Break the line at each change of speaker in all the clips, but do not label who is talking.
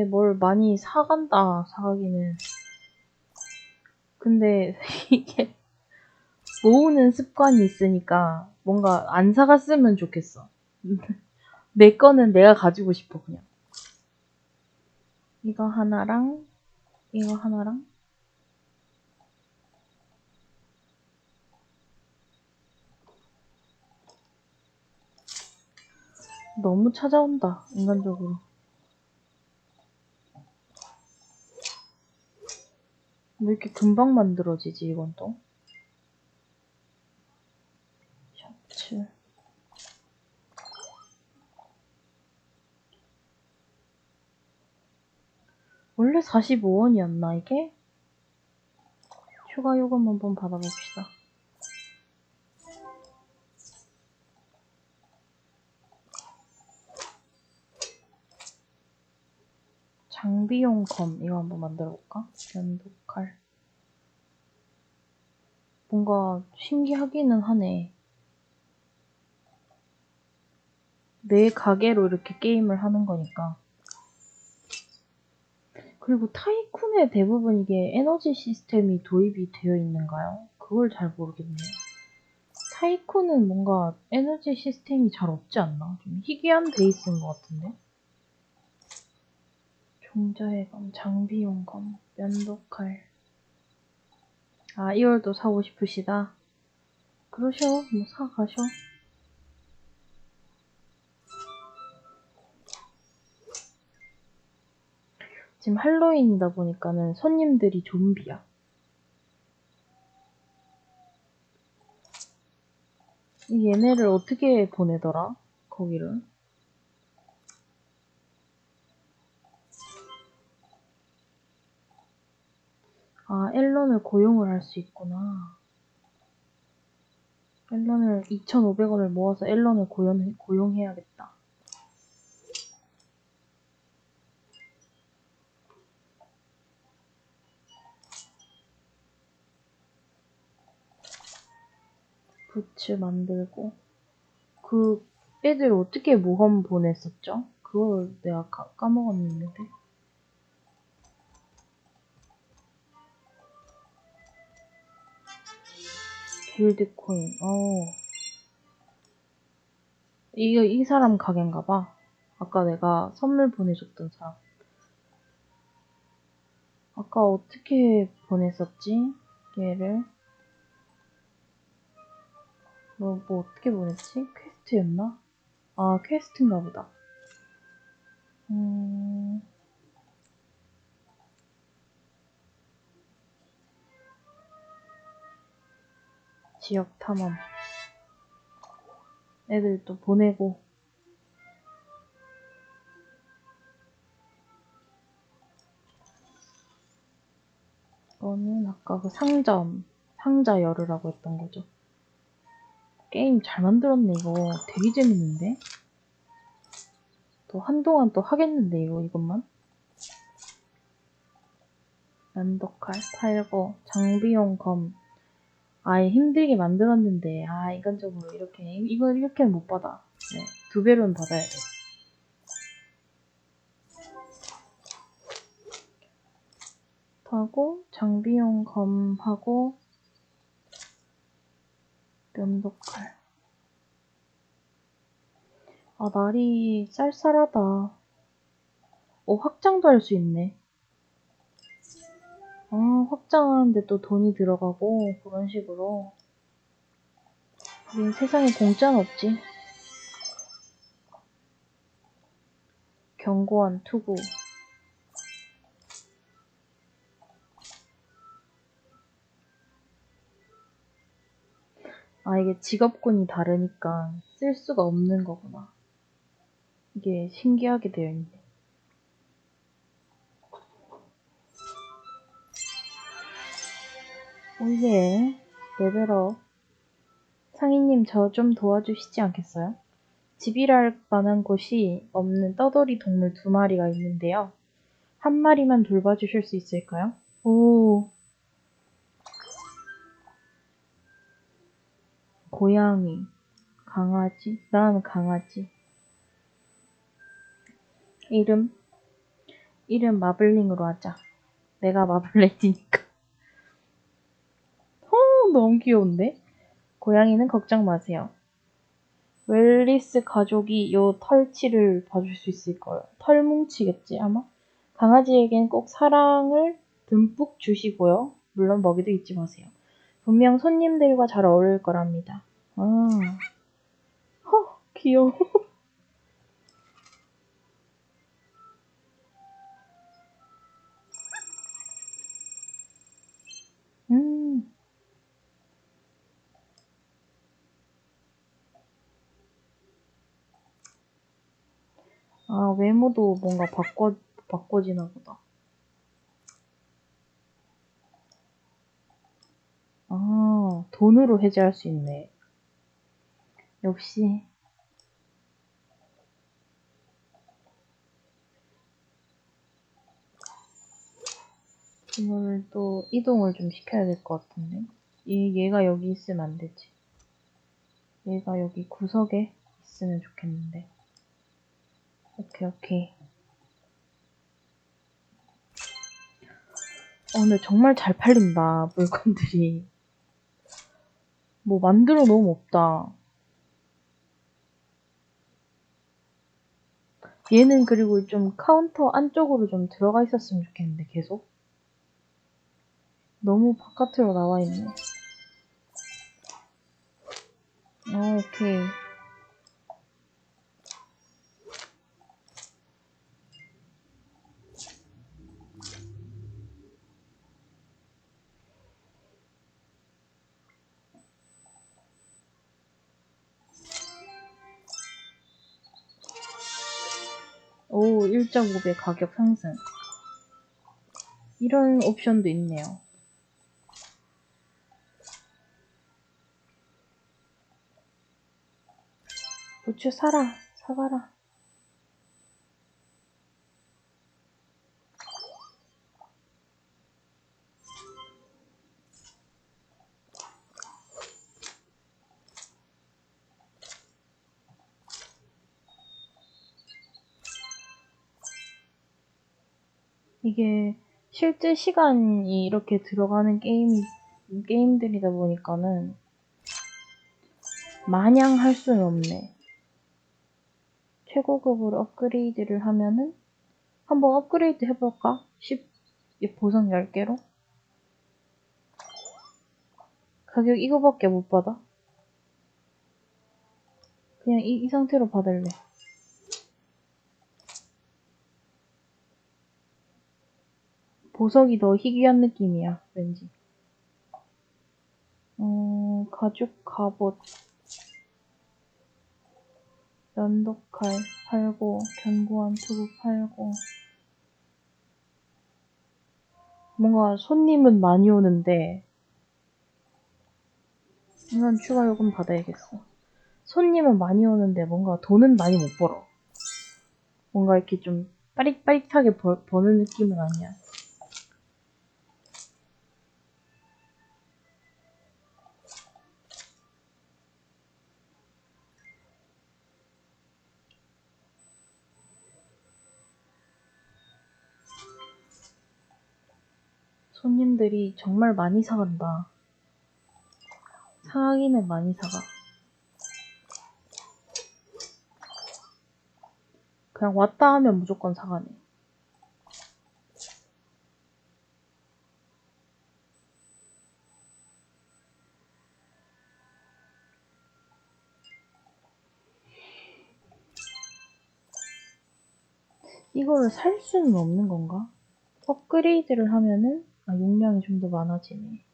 근데 뭘 많이 사간다, 사가기는. 근데 이게 모으는 습관이 있으니까 뭔가 안 사갔으면 좋겠어. 내 거는 내가 가지고 싶어, 그냥. 이거 하나랑, 이거 하나랑. 너무 찾아온다, 인간적으로. 왜 이렇게 금방 만들어지지, 이건 또? 셔츠. 원래 45원이었나, 이게? 추가 요금 한번 받아봅시다. 장비용 검 이거 한번 만들어 볼까? 면도칼 뭔가 신기하기는 하네 내 가게로 이렇게 게임을 하는 거니까 그리고 타이쿤의 대부분 이게 에너지 시스템이 도입이 되어 있는가요? 그걸 잘 모르겠네요 타이쿤은 뭔가 에너지 시스템이 잘 없지 않나? 좀 희귀한 베이스인 것 같은데 종자의 검, 장비용 검, 면도칼. 아, 이월도 사고 싶으시다. 그러셔, 뭐 사가셔. 지금 할로윈이다 보니까는 손님들이 좀비야. 이 얘네를 어떻게 보내더라? 거기를. 아, 앨런을 고용을 할 수 있구나. 앨런을 2,500원을 모아서 앨런을 고용, 고용해야겠다. 부츠 만들고 그 애들 어떻게 모험 보냈었죠? 그걸 내가 까, 까먹었는데 빌드코인 어. 이거 이 사람 가게인가 봐. 아까 내가 선물 보내줬던 사람. 아까 어떻게 보냈었지? 얘를? 뭐, 뭐 어떻게 보냈지? 퀘스트였나? 아 퀘스트인가 보다. 음... 지역 탐험. 애들 또 보내고. 이거는 아까 그 상점 상자 열으라고 했던 거죠. 게임 잘 만들었네 이거. 되게 재밌는데? 또 한동안 또 하겠는데 이거 이것만? 면도칼 팔고 장비용 검 아예 힘들게 만들었는데 아 인간적으로 이렇게 이거 이렇게는 못 받아. 네, 두 배로는 받아야 돼 하고 장비용 검하고 면도칼. 아 날이 쌀쌀하다. 어 확장도 할 수 있네 아, 확장하는데 또 돈이 들어가고 그런 식으로. 우린 세상에 공짜는 없지. 견고한 투구. 아 이게 직업군이 다르니까 쓸 수가 없는 거구나. 이게 신기하게 되어 있네 오예 레벨업 상인님 저 좀 도와주시지 않겠어요? 집이랄 만한 곳이 없는 떠돌이 동물 두 마리가 있는데요. 한 마리만 돌봐주실 수 있을까요? 오. 고양이, 강아지, 난 강아지. 이름 이름 마블링으로 하자. 내가 마블레디니까. 어, 너무 귀여운데? 고양이는 걱정 마세요. 웰리스 가족이 요 털치를 봐줄 수 있을 거예요. 털뭉치겠지, 아마? 강아지에겐 꼭 사랑을 듬뿍 주시고요. 물론 먹이도 잊지 마세요. 분명 손님들과 잘 어울릴 거랍니다. 아. 허, 귀여워. 아, 외모도 뭔가 바꿔, 바꿔지나 보다. 아, 돈으로 해지할 수 있네. 역시. 이거를 또 이동을 좀 시켜야 될 것 같은데. 얘, 얘가 여기 있으면 안 되지. 얘가 여기 구석에 있으면 좋겠는데. 오케이, 오케이. 어, 근데 정말 잘 팔린다, 물건들이. 뭐 만들어 놓으면 없다. 얘는 그리고 좀 카운터 안쪽으로 좀 들어가 있었으면 좋겠는데, 계속. 너무 바깥으로 나와 있네. 어, 오케이. 오, 1.5배 가격 상승. 이런 옵션도 있네요. 부추 사라, 사가라. 이게 실제 시간이 이렇게 들어가는 게임이, 게임들이다 보니까는 마냥 할 수는 없네. 최고급으로 업그레이드를 하면은 한번 업그레이드 해볼까? 10, 보상 10개로? 가격 이거밖에 못 받아? 그냥 이, 이 상태로 받을래. 보석이 더 희귀한 느낌이야, 왠지. 어, 가죽 갑옷. 면도칼 팔고, 견고한 투구 팔고. 뭔가 손님은 많이 오는데, 이건 추가 요금 받아야겠어. 손님은 많이 오는데 뭔가 돈은 많이 못 벌어. 뭔가 이렇게 좀 빠릿빠릿하게 벌, 버는 느낌은 아니야. 손님들이 정말 많이 사간다. 사기는 많이 사가. 그냥 왔다 하면 무조건 사가네. 이거를 살 수는 없는 건가? 업그레이드를 하면은 아, 용량이 좀 더 많아지네.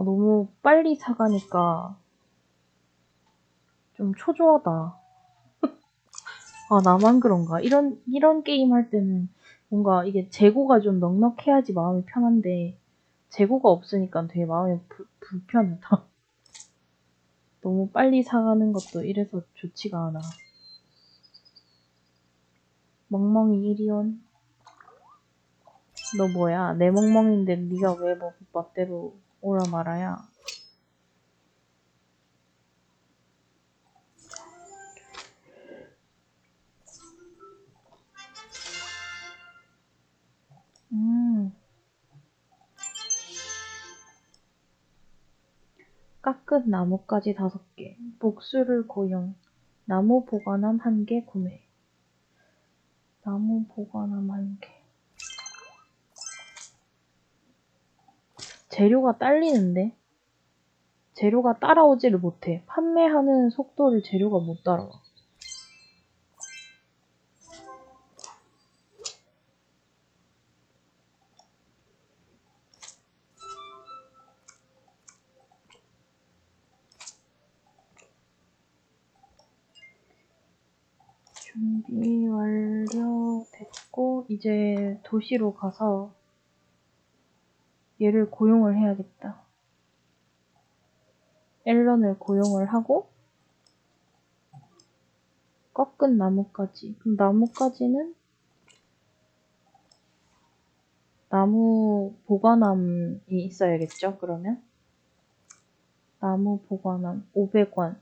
아, 너무 빨리 사가니까 좀 초조하다. 아, 나만 그런가? 이런, 이런 게임 할 때는 뭔가 이게 재고가 좀 넉넉해야지 마음이 편한데 재고가 없으니까 되게 마음이 불, 불편하다. 너무 빨리 사가는 것도 이래서 좋지가 않아. 멍멍이 이리온. 너 뭐야? 내 멍멍인데 네가 왜뭐 멋대로 오라 말아야? 음. 깎은 나뭇가지 다섯 개, 목수를 고용, 나무 보관함 한개 구매. 나무 보관함 한 개. 재료가 딸리는데? 재료가 따라오지를 못해. 판매하는 속도를 재료가 못 따라와. 준비 완료됐고, 이제 도시로 가서 얘를 고용을 해야겠다. 앨런을 고용을 하고, 꺾은 나뭇가지. 그럼 나뭇가지는 나무 보관함이 있어야겠죠, 그러면? 나무 보관함 500원.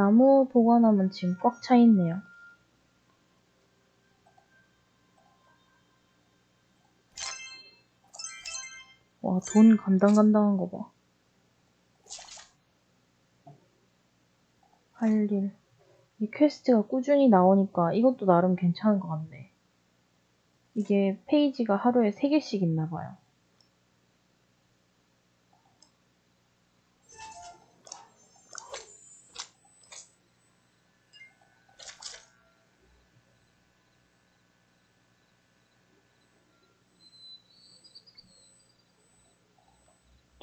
나무 보관함은 지금 꽉 차 있네요. 와, 돈 간당간당한 거 봐. 할 일. 이 퀘스트가 꾸준히 나오니까 이것도 나름 괜찮은 것 같네. 이게 페이지가 하루에 3개씩 있나 봐요.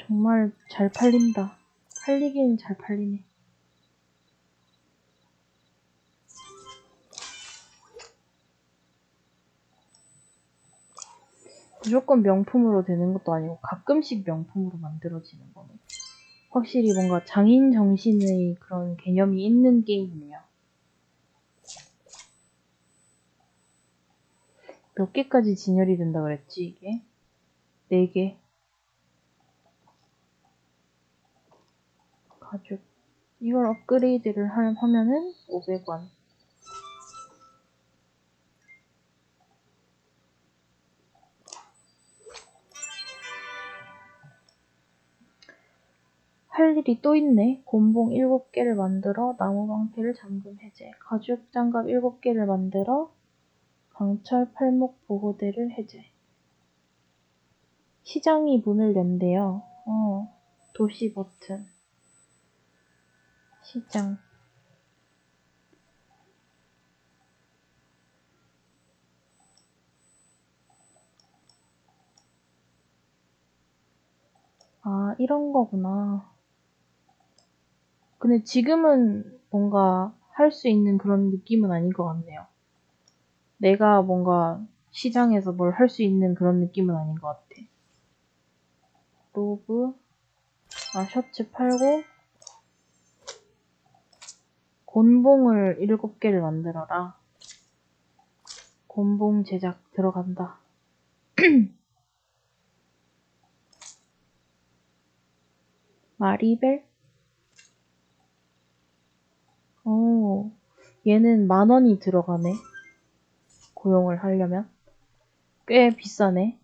정말 잘 팔린다. 팔리기는 잘 팔리네. 무조건 명품으로 되는 것도 아니고 가끔씩 명품으로 만들어지는 거네. 확실히 뭔가 장인 정신의 그런 개념이 있는 게임이네요. 몇 개까지 진열이 된다 그랬지, 이게? 네 개. 가죽. 이걸 업그레이드를 하- 하면은 500원. 할 일이 또 있네. 곤봉 7개를 만들어 나무 방패를 잠금 해제. 가죽 장갑 7개를 만들어 강철 팔목 보호대를 해제. 시장이 문을 연대요. 어, 도시 버튼. 시장. 아, 이런 거구나. 근데 지금은 뭔가 할 수 있는 그런 느낌은 아닌 것 같네요. 내가 뭔가 시장에서 뭘 할 수 있는 그런 느낌은 아닌 것 같아. 로브, 아, 셔츠 팔고, 곤봉을 7개를 만들어라. 곤봉 제작 들어간다. 마리벨? 오, 얘는 만 원이 들어가네. 고용을 하려면. 꽤 비싸네.